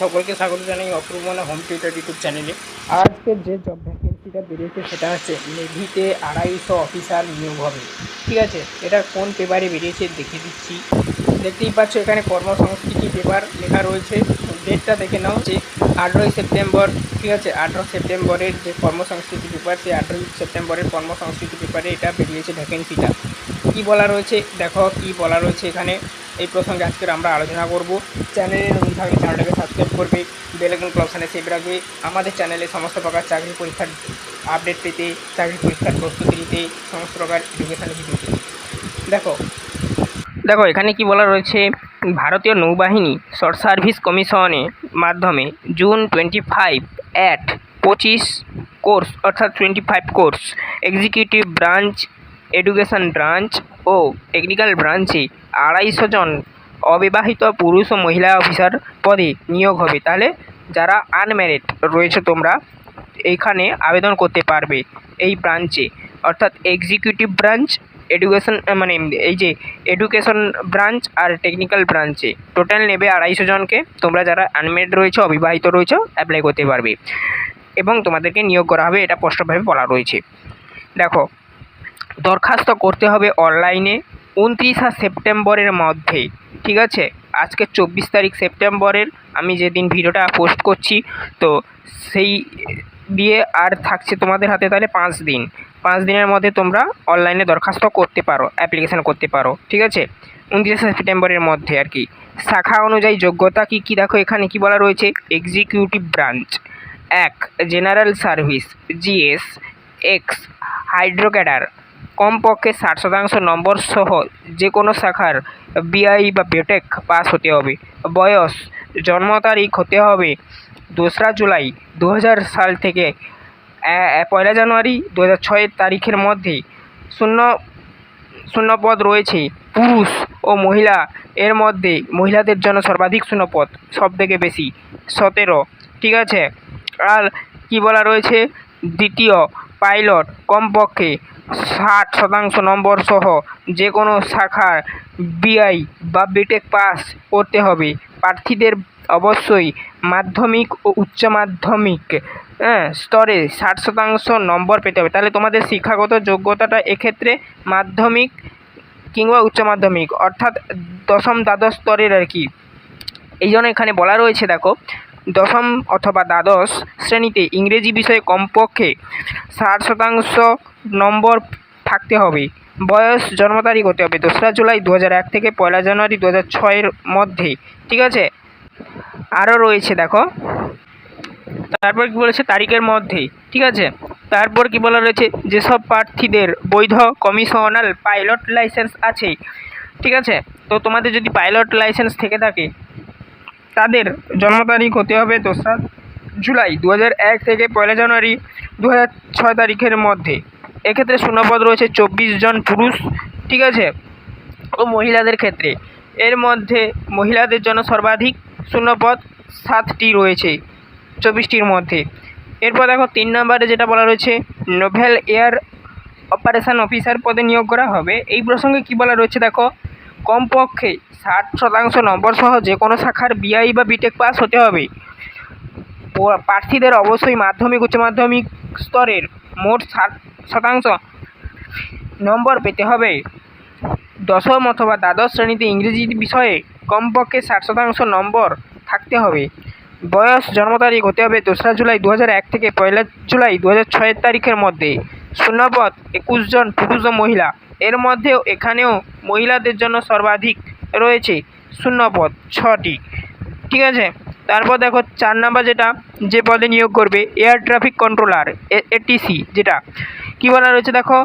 সকলকে স্বাগত জানাই অপূর্বনা হোম টিউটার ইউটিউব চ্যানেলে আজকের যে জব ভ্যাকেন্সিটা বেরিয়েছে সেটা হচ্ছে নেভিতে আড়াইশো অফিসার নিয়োগ হবে। ঠিক আছে, এটা কোন পেপারে বেরিয়েছে দেখে দিচ্ছি। দেখতেই পাচ্ছ এখানে কর্মসংস্কৃতি পেপার লেখা রয়েছে। ডেটটা দেখে নাও যে আঠেরোই সেপ্টেম্বর, ঠিক আছে আঠেরো সেপ্টেম্বরের যে কর্মসংস্কৃতি পেপার সেই আঠেরোই সেপ্টেম্বরের কর্মসংস্কৃতি পেপারে এটা বেরিয়েছে ভ্যাকেন্সিটা কী বলা রয়েছে? দেখো কী বলা রয়েছে এখানে। এই প্রসঙ্গে আজকের আমরা আলোচনা করব। চ্যানেলে নতুন থাকলে চ্যানেলটাকে সাবস্ক্রাইব করবে বেলাইকন অপশানে সেভ রাখবে। আমাদের চ্যানেলে সমস্ত প্রকার চাকরি পরীক্ষার আপডেট পেতে, চাকরি পরীক্ষার প্রস্তুতি নিতে, সমস্ত প্রকার এডুকেশান দেখো দেখো, এখানে কি বলা রয়েছে? ভারতীয় নৌবাহিনী শর্ট সার্ভিস কমিশনের মাধ্যমে জুন টোয়েন্টি ফাইভ অ্যাট পঁচিশ কোর্স অর্থাৎ twenty five course executive branch education branch ও টেকনিক্যাল ব্রাঞ্চে আড়াইশো জন অবিবাহিত পুরুষ ও মহিলা অফিসার পদে নিয়োগ হবে। তাহলে যারা আনম্যারিড রয়েছে তোমরা এইখানে আবেদন করতে পারবে এই ব্রাঞ্চে অর্থাৎ এক্সিকিউটিভ ব্রাঞ্চ এডুকেশন মানে এই যে এডুকেশন ব্রাঞ্চ আর টেকনিক্যাল ব্রাঞ্চে টোটাল নেবে আড়াইশো জনকে। তোমরা যারা আনমেড রয়েছে, অবিবাহিত রয়েছে অ্যাপ্লাই করতে পারবে। এবং তোমাদেরকে নিয়োগ করা হবে, এটা স্পষ্টভাবে বলা রয়েছে। দেখো দরখাস্ত করতে হবে অনলাইনে উনত্রিশা সেপ্টেম্বরের মধ্যে, ঠিক আছে? আজকে চব্বিশ তারিখ সেপ্টেম্বরের, আমি যেদিন ভিডিওটা পোস্ট করছি, তো সেই দিয়ে আর থাকছে তোমাদের হাতে তাহলে পাঁচ দিন। পাঁচ দিনের মধ্যে তোমরা অনলাইনে দরখাস্ত করতে পারো, অ্যাপ্লিকেশান করতে পারো, ঠিক আছে? উনত্রিশে সেপ্টেম্বরের মধ্যে আর কি। শাখা অনুযায়ী যোগ্যতা কী কী দেখো, এখানে কি বলা রয়েছে? এক্সিকিউটিভ ব্রাঞ্চ এক general service GS X hydro cadre কমপক্ষে ষাট শতাংশ নম্বর সহ যে কোনো শাখার বিআই বা বিটেক পাস হতে হবে। বয়স, জন্ম তারিখ হতে হবে দোসরা জুলাই দু হাজার সাল থেকে পয়লা জানুয়ারি দু হাজার ছয়ের তারিখের মধ্যে। শূন্য শূন্য পদ রয়েছে পুরুষ ও মহিলা। এর মধ্যে মহিলাদের জন্য সর্বাধিক শূন্য পদ সব থেকে বেশি সতেরো। ঠিক আছে? আর কি বলা রয়েছে? দ্বিতীয়, পাইলট কমপক্ষে ষাট শতাংশ নম্বর সহ যে কোনো শাখার বিআই বা বিটেক পাস করতে হবে। প্রার্থীদের অবশ্যই মাধ্যমিক ও উচ্চ মাধ্যমিক হ্যাঁ স্তরে ষাট শতাংশ নম্বর পেতে হবে। তাহলে তোমাদের শিক্ষাগত যোগ্যতাটা এক্ষেত্রে মাধ্যমিক কিংবা উচ্চ মাধ্যমিক, অর্থাৎ দশম দ্বাদশ স্তরের আর কি। এই জন্য এখানে বলা রয়েছে, দেখো দশম অথবা দ্বাদশ শ্রেণীতে ইংরেজি বিষয়ে কমপক্ষে ষাট শতাংশ নম্বর থাকতে হবে। বয়স জন্ম তারিখ হতে হবে দোসরা জুলাই দু এক থেকে পয়লা জানুয়ারি দু হাজার ছয়ের মধ্যে। ঠিক আছে? আরও রয়েছে, দেখো। তারপর কি বলেছে? তারিখের মধ্যে। ঠিক আছে? তারপর কি বলা রয়েছে? যেসব প্রার্থীদের বৈধ কমিশনাল পাইলট লাইসেন্স আছে। ঠিক আছে? তো তোমাদের যদি পাইলট লাইসেন্স থেকে থাকে তাদের জন্ম তারিখ হতে হবে দোসরা জুলাই দু এক থেকে পয়লা জানুয়ারি দু ছয় তারিখের মধ্যে। এক্ষেত্রে শূন্যপদ রয়েছে চব্বিশ জন পুরুষ, ঠিক আছে? ও মহিলাদের ক্ষেত্রে। এর মধ্যে মহিলাদের জন্য সর্বাধিক শূন্যপদ সাতটি রয়েছে চব্বিশটির মধ্যে। এরপর দেখো তিন নম্বরে যেটা বলা রয়েছে, নোভেল এয়ার অপারেশন অফিসার পদে নিয়োগ করা হবে। এই প্রসঙ্গে কি বলা রয়েছে দেখো? কমপক্ষে ষাট শতাংশ নম্বর সহ যে কোনো শাখার বিআই বা বিটেক পাস হতে হবে। প্রার্থীদের অবশ্যই মাধ্যমিক, উচ্চ মাধ্যমিক স্তরের মোট ষাট শতাংশ নম্বর পেতে হবে। দশম অথবা দ্বাদশ শ্রেণীতে ইংরেজি বিষয়ে কমপক্ষে ষাট শতাংশ নম্বর থাকতে হবে। বয়স জন্ম তারিখ হতে হবে দোসরা জুলাই দু থেকে পয়লা জুলাই দু হাজার ছয়ের তারিখের মধ্যে। শূন্যপদ একুশ জন পুরুষ ও মহিলা। এর মধ্যেও এখানেও মহিলাদের জন্য সর্বাধিক রয়েছে শূন্যপদ ছটি। ঠিক আছে? তারপর দেখো চার নাম্বার যেটা, যে পদে নিয়োগ করবে, এয়ার ট্রাফিক কন্ট্রোলার এটিসি যেটা। কী বলা রয়েছে দেখো?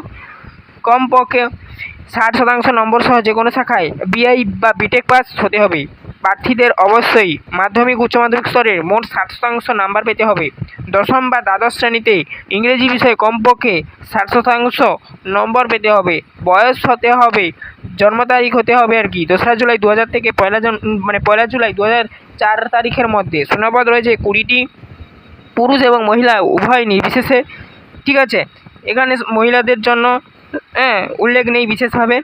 কমপক্ষে ষাট শতাংশ নম্বর সহ যে কোনো শাখায় বিআই বা বিটেক পাস হতে হবে। প্রার্থীদের অবশ্যই মাধ্যমিক, উচ্চ মাধ্যমিক স্তরের মোট ষাট শতাংশ নাম্বার পেতে হবে। দশম বা দ্বাদশ শ্রেণীতে ইংরেজি বিষয়ে কমপক্ষে ষাট শতাংশ নম্বর পেতে হবে। বয়স হতে হবে, জন্ম তারিখ হতে হবে আর কি। দোসরা জুলাই দু হাজার থেকে পয়লা মানে পয়লা জুলাই দু চার তারিখের মধ্যে। শূন্যপদ রয়েছে কুড়িটি পুরুষ এবং মহিলা, উভয় নির্বিশেষে। ঠিক আছে? এখানে মহিলাদের জন্য হ্যাঁ উল্লেখ নেই বিশেষভাবে।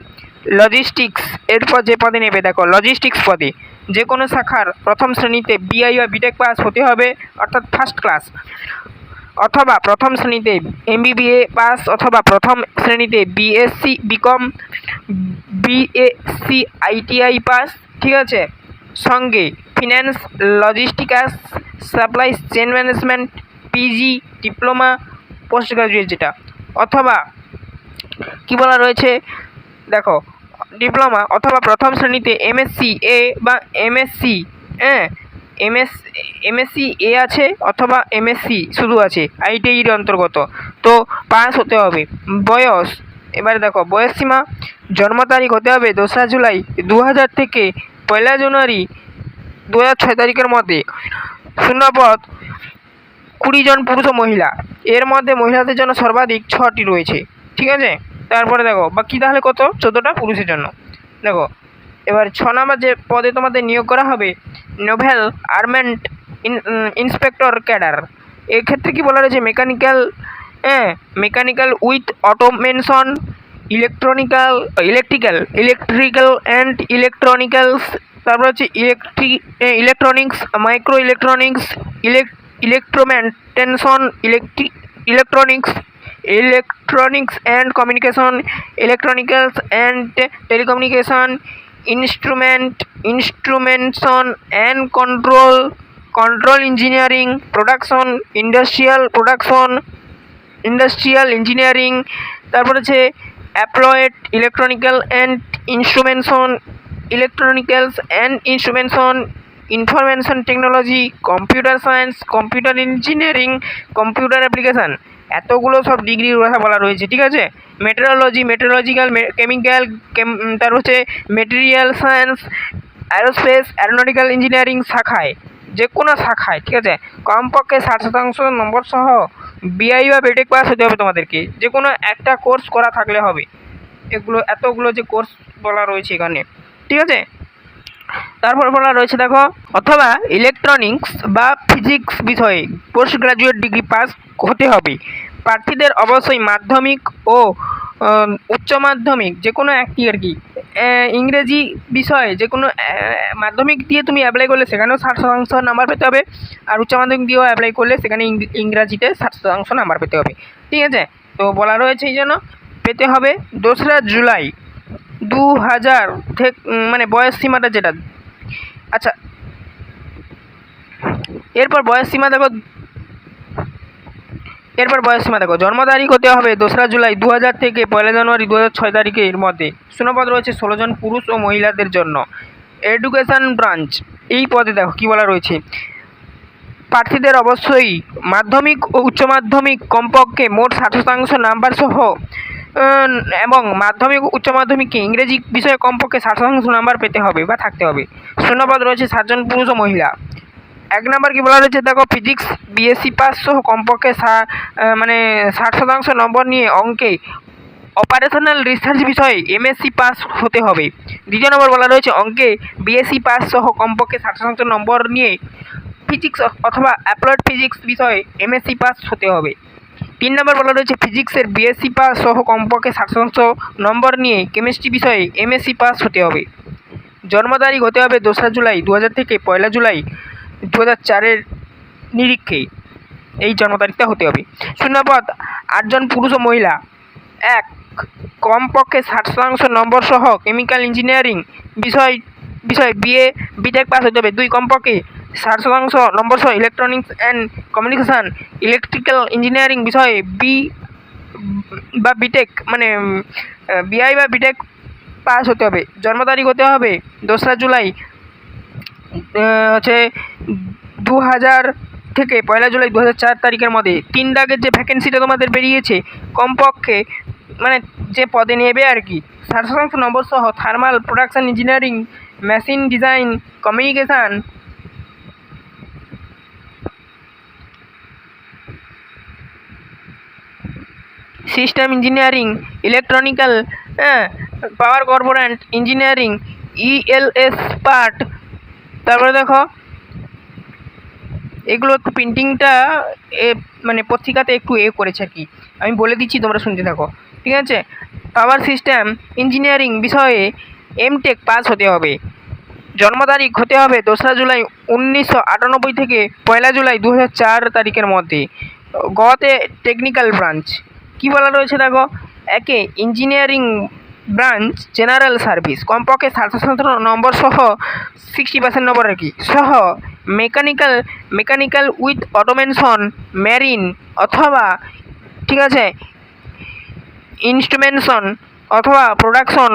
লজিস্টিক্স এরপর যে পদে নেবে, দেখো লজিস্টিক্স পদে। যে কোনো শাখার প্রথম শ্রেণীতে বিআই বা বিটেক পাস হতে হবে, অর্থাৎ ফার্স্ট ক্লাস অথবা প্রথম শ্রেণীতে এমবিবিএ পাস অথবা প্রথম শ্রেণীতে BSc BCom BSc ITI pass ঠিক আছে? সঙ্গে finance logistics supply chain management PG diploma post graduate যেটা। অথবা কী বলা রয়েছে? দেখো ডিপ্লোমা অথবা প্রথম শ্রেণীতে এমএসসি এ বা এমএসসি হ্যাঁ এমএস এমএসসি এ আছে অথবা এমএসসি শুধু আছে আইটিআইয়ের অন্তর্গত তো পাস হতে হবে। বয়স এবারে দেখো, বয়স সীমা, জন্ম তারিখ হতে হবে দোসরা জুলাই দু হাজার থেকে পয়লা জানুয়ারি দু ছয় তারিখের মধ্যে। শূন্যপদ, কুড়ি জন পুরুষ ও মহিলা। এর মধ্যে মহিলাদের জন্য সর্বাধিক ছটি রয়েছে। ঠিক আছে? তারপরে দেখো, বাকি তাহলে কত? চোদ্দোটা পুরুষের জন্য। দেখো, এবার ছ নম্বর যে পদে তোমাদের নিয়োগ করা হবে নোভেল আর্মেন্ট ইন্সপেক্টর ক্যাডার এক্ষেত্রে কি বলা রয়েছে? মেকানিক্যাল হ্যাঁ mechanical with automation electronical electrical electrical and electronicals তারপর হচ্ছে electric electronics micro electronics elec ইলেকট্রোমেন্টেনশন electric electronics electronics and communication electronicals and telecommunication instrument instrumentation and control control engineering production industrial production industrial engineering তারপর হচ্ছে applied electronical and instrumentation electronicals and instrumentation information technology computer science computer engineering computer application এতগুলো সব ডিগ্রির কথা বলা রয়েছে, ঠিক আছে? মেটেরোলজি মেটেরোলজিক্যাল কেমিক্যাল তার হচ্ছে material science aerospace aeronautical engineering শাখায় যে কোনো শাখায়, ঠিক আছে? কমপক্ষে ষাট শতাংশ নম্বর সহ বিআই বা বিটেক পাস হতে হবে তোমাদেরকে। যে কোনো একটা কোর্স করা থাকলে হবে। এগুলো, এতগুলো যে কোর্স বলা রয়েছে এখানে, ঠিক আছে? তারপর বলা রয়েছে, দেখো, অথবা ইলেকট্রনিক্স বা ফিজিক্স বিষয়ে পোস্ট গ্রাজুয়েট ডিগ্রি পাস হতে হবে। প্রার্থীদের অবশ্যই মাধ্যমিক ও উচ্চ মাধ্যমিক, যে কোনো একটি আর কি। ইংরেজি বিষয়ে যে কোনো মাধ্যমিক দিয়ে তুমি অ্যাপ্লাই করলে সেখানেও ষাট শতাংশ নাম্বার পেতে হবে। আর উচ্চ মাধ্যমিক দিয়েও অ্যাপ্লাই করলে সেখানে ইংরাজিতে ষাট শতাংশ নাম্বার পেতে হবে। ঠিক আছে? তো বলা রয়েছে এই জন্য, পেতে হবে দোসরা জুলাই। দু হাজার মানে বয়স সীমাটা যেটা। আচ্ছা এরপর বয়স সীমা দেখো, এরপর বয়স সীমা দেখো, জন্ম তারিখ হতে হবে দোসরা জুলাই দু হাজার থেকে পয়লা জানুয়ারি দু ছয় তারিখের মধ্যে। শূন্যপদ রয়েছে ষোলো জন পুরুষ ও মহিলাদের জন্য। এডুকেশন ব্রাঞ্চ এই পদে দেখো কী বলা রয়েছে। প্রার্থীদের অবশ্যই মাধ্যমিক ও উচ্চ মাধ্যমিক কমপক্ষে মোট ষাট শতাংশ নাম্বার সহ এবং মাধ্যমিক, উচ্চ মাধ্যমিকে ইংরেজি বিষয়ে কমপক্ষে ষাট শতাংশ নাম্বার পেতে হবে বা থাকতে হবে। শূন্যপদ রয়েছে সাতজন পুরুষ ও মহিলা। এক নম্বর কি বলা রয়েছে? দেখো ফিজিক্স বিএসসি পাস সহ কমপক্ষে মানে ষাট শতাংশ নম্বর নিয়ে অঙ্কে অপারেশনাল রিসার্চ বিষয়ে এমএসসি পাস হতে হবে। দ্বিতীয় নম্বর বলা রয়েছে, অঙ্কে বিএসসি পাস সহ কমপক্ষে ষাট শতাংশ নম্বর নিয়ে ফিজিক্স অথবা অ্যাপ্লয়েড ফিজিক্স বিষয়ে এমএসসি পাস হতে হবে। তিন নম্বর বলা রয়েছে, ফিজিক্সের বিএসসি পাস সহ কমপক্ষে ষাট শতাংশ নম্বর নিয়ে কেমিস্ট্রি বিষয়ে এমএসসি পাস হতে হবে। জন্ম তারিখ হতে হবে দোসরা জুলাই দু হাজার থেকে পয়লা জুলাই দু হাজার চারের নিরীক্ষে এই জন্ম তারিখটা হতে হবে। শূন্যপদ, আটজন পুরুষ ও মহিলা। এক, কমপক্ষে ষাট শতাংশ নম্বর সহ কেমিক্যাল ইঞ্জিনিয়ারিং বিষয় বিষয় বিএ বিটেক পাস হতে হবে। দুই, কমপক্ষে ষাট শতাংশ নম্বর সহ electronics and communication electrical engineering বিষয়ে বি বা বিটেক মানে বিআই বা বিটেক পাস হতে হবে। জন্ম তারিখ হতে হবে দোসরা জুলাই হচ্ছে দু হাজার থেকে পয়লা জুলাই দু হাজার চার তারিখের মধ্যে। তিন দাগের যে ভ্যাকেন্সিটা তোমাদের বেরিয়েছে, কমপক্ষে মানে যে পদে নেবে আর কি। ষাট শতাংশ নম্বর সহ thermal production engineering machine design communication system engineering, electronical হ্যাঁ পাওয়ার কর্পোরেন্ট ইঞ্জিনিয়ারিং ইএলএস পার্ট। তারপরে দেখো, এগুলো একটু প্রিন্টিংটা এ মানে পত্রিকাতে একটু এ করেছে আর কি। আমি বলে দিচ্ছি, তোমরা শুনতে থাকো, ঠিক আছে? পাওয়ার সিস্টেম ইঞ্জিনিয়ারিং বিষয়ে এমটেক পাস হতে হবে। জন্ম তারিখ হতে হবে দোসরা জুলাই উনিশশো আটানব্বই থেকে পয়লা জুলাই দু হাজার চার তারিখের মধ্যে। গতে টেকনিক্যাল ব্রাঞ্চ। কী বলা রয়েছে দেখো? একে ইঞ্জিনিয়ারিং ব্রাঞ্চ জেনারেল সার্ভিস কমপক্ষে সাতশো সতেরো নম্বর সহ সিক্সটি পার্সেন্ট নম্বর আর কি। সহ mechanical mechanical with automation marine অথবা, ঠিক আছে ইনস্ট্রুমেন্টসন অথবা প্রোডাকশন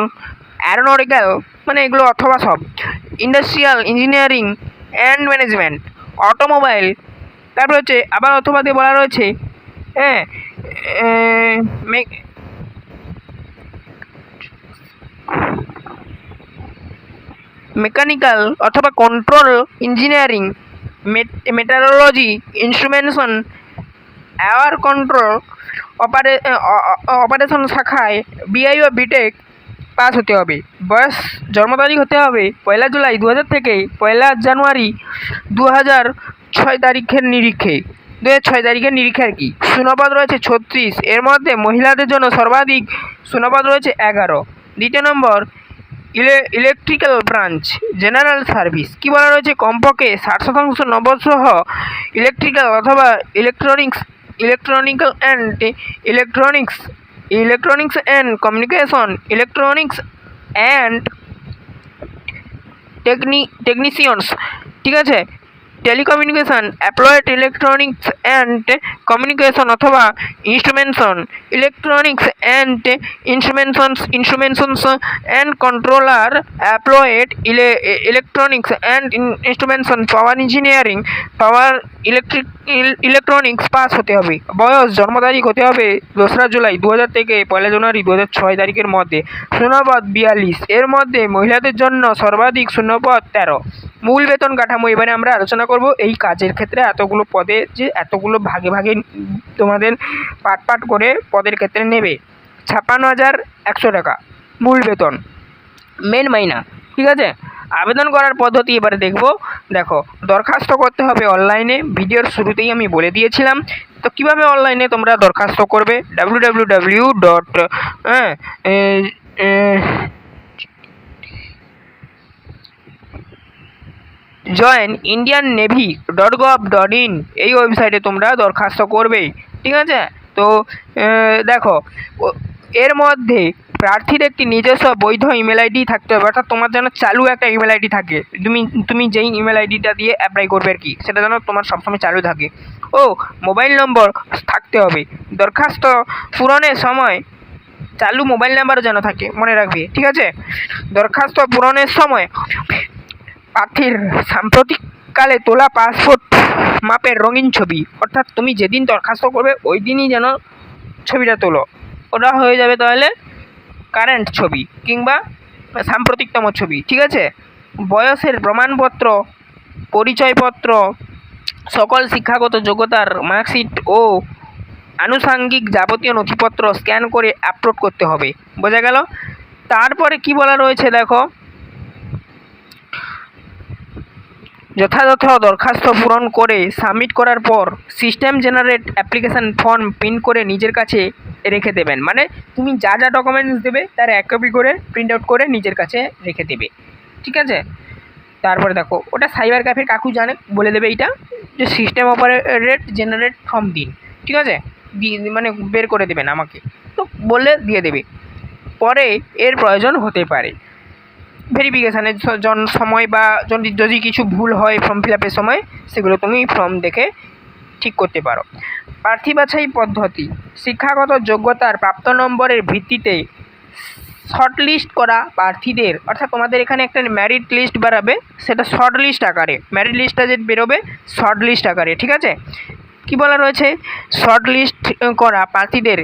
অ্যারোনটিক্যাল মানে এগুলো অথবা সব। Industrial engineering and management automobile তারপরে হচ্ছে আবার অথবা দিয়ে বলা রয়েছে হ্যাঁ মেকানিক্যাল অথবা control engineering metrology instrumentation aware control অপারে operation শাখায় বিআই ও বিটেক পাস হতে হবে। বয়স জন্ম তারিখ হতে হবে পয়লা জুলাই দু হাজার থেকে পয়লা জানুয়ারি দু হাজার ছয় তারিখের নিরিখে। দু ছয় তারিখের নিরিখে আর কি। শূন্যপদ রয়েছে ছত্রিশ। এর মধ্যে মহিলাদের জন্য সর্বাধিক শূন্যপদ রয়েছে এগারো। দ্বিতীয় নম্বর, ইলে ইলেকট্রিক্যাল ব্রাঞ্চ জেনারেল সার্ভিস কী বলা রয়েছে? কমপক্ষে ষাট শতাংশ নম্বর সহ ইলেকট্রিক্যাল অথবা electronics electronical and electronics electronics and communication electronics and টেকনি technicians ঠিক আছে? Telecommunication applied electronics and communication অথবা instrumentation electronics and instrumentations instrumentations and controller applied ইলে electronics and instrumentation power engineering power electric electronics pass হতে হবে। বয়স, জন্ম তারিখ হতে হবে দোসরা জুলাই দু হাজার থেকে পয়লা জানুয়ারি দু ছয় তারিখের মধ্যে। শূন্যপদ বিয়াল্লিশ, এর মধ্যে মহিলাদের জন্য সর্বাধিক শূন্যপদ তেরো। মূল বেতন কাঠামো, এবারে আমরা আলোচনা করব এই কাজের ক্ষেত্রে এতগুলো পদে যে এতগুলো ভাগে ভাগে তোমাদের পাট পাট করে পদের ক্ষেত্রে নেবে। ছাপ্পান্ন হাজার একশো টাকা মূল বেতন মেন মাইনা, ঠিক আছে? আবেদন করার পদ্ধতি এবারে দেখব। দেখো, দরখাস্ত করতে হবে অনলাইনে, ভিডিওর শুরুতেই আমি বলে দিয়েছিলাম। তো কীভাবে অনলাইনে তোমরা দরখাস্ত করবে? ডাব্লিউ ডাব্লিউ ডাব্লিউ ডট হ্যাঁ join Indian navy dot gov dot in এই ওয়েবসাইটে তোমরা দরখাস্ত করবে, ঠিক আছে? তো দেখো এর মধ্যে প্রার্থীর একটি নিজস্ব বৈধ ইমেল আইডি থাকতে হবে, অর্থাৎ তোমার যেন চালু একটা ইমেল আইডি থাকে, তুমি তুমি যেই ইমেল আইডিটা দিয়ে অ্যাপ্লাই করবে আর কি, সেটা যেন তোমার সবসময় চালু থাকে। ও মোবাইল নম্বর থাকতে হবে, দরখাস্ত পূরণের সময় চালু মোবাইল নাম্বারও যেন থাকে, মনে রাখবে, ঠিক আছে? দরখাস্ত পূরণের সময় প্রার্থীর সাম্প্রতিককালে তোলা পাসপোর্ট মাপের রঙিন ছবি। অর্থাৎ তুমি যেদিন দরখাস্ত করবে ওই দিনই যেন ছবিটা তোলো। ওটা হয়ে যাবে তাহলে কারেন্ট ছবি কিংবা সাম্প্রতিকতম ছবি, ঠিক আছে? বয়সের প্রমাণপত্র, পরিচয়পত্র, সকল শিক্ষাগত যোগ্যতার মার্কশিট ও আনুষাঙ্গিক যাবতীয় নথিপত্র স্ক্যান করে আপলোড করতে হবে। বোঝা গেল? তারপরে কি বলা রয়েছে দেখো? যথাযথ দরখাস্ত পূরণ করে সাবমিট করার পর system generate application form print করে নিজের কাছে রেখে দেবেন। মানে তুমি যা যা ডকুমেন্টস দেবে, তার এক কপি করে প্রিন্ট আউট করে নিজের কাছে রেখে দেবে। ঠিক আছে? তারপরে দেখো, ওটা সাইবার ক্যাফের কাকু জানে, বলে দেবে এইটা, যে সিস্টেম অপারেট জেনারেট ফর্ম দিন। ঠিক আছে? মানে বের করে দেবেন আমাকে। তো বললে দিয়ে দেবে। পরে এর প্রয়োজন হতে পারে। ভেরিফিকেশানের সময় বা যদি যদি কিছু ভুল হয় ফর্ম ফিল আপের সময়, সেগুলো তুমি ফর্ম দেখে ঠিক করতে পারো। প্রার্থী বাছাই পদ্ধতি, শিক্ষাগত যোগ্যতার প্রাপ্ত নম্বরের ভিত্তিতে শর্ট লিস্ট করা প্রার্থীদের, অর্থাৎ তোমাদের এখানে একটা ম্যারিট লিস্ট বেরাবে সেটা শর্ট লিস্ট আকারে ম্যারিট লিস্টটা যে বেরোবে শর্ট লিস্ট আকারে, ঠিক আছে? কী বলা রয়েছে? শর্ট লিস্ট করা প্রার্থীদের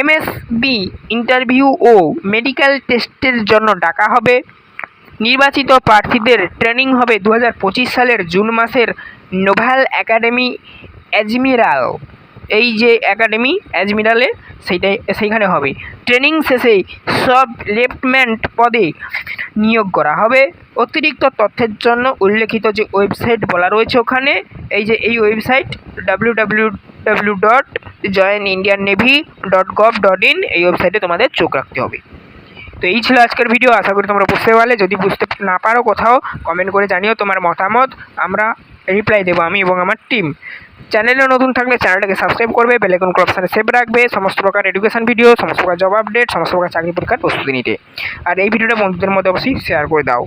এমএসবি ইন্টারভিউ ও মেডিকেল টেস্টের জন্য ডাকা হবে। নির্বাচিত প্রার্থীদের ট্রেনিং হবে দু হাজার পঁচিশ সালের জুন মাসের নোভাল একাডেমি অ্যাজমিরাল এই যে একাডেমি অ্যাজমিরালে সেইটাই, সেইখানে হবে। ট্রেনিং শেষে সব লেফটম্যান্ট পদে নিয়োগ করা হবে। অতিরিক্ত তথ্যের জন্য উল্লেখিত যে ওয়েবসাইট বলা রয়েছে ওখানে, এই যে এই website W W W dot join Indian navy dot gov dot in এই ওয়েবসাইটে তোমাদের চোখ রাখতে হবে। তো এই ছিল আজকের ভিডিও আশা করি তোমরা বুঝতে পারলে। যদি বুঝতে না পারো কোথাও কমেন্ট করে জানিও তোমার মতামত। আমরা রিপ্লাই দেবো আমি এবং আমার টিম চ্যানেলে নতুন থাকলে চ্যানেলটাকে সাবস্ক্রাইব করবে বেলেকন অপশানে সেভ রাখবে, সমস্ত প্রকার এডুকেশন ভিডিও সমস্ত প্রকার জব আপডেট সমস্ত প্রকার চাকরি পরীক্ষার প্রস্তুতি নিতে। আর এই ভিডিওটা বন্ধুদের মধ্যে অবশ্যই শেয়ার করে দাও।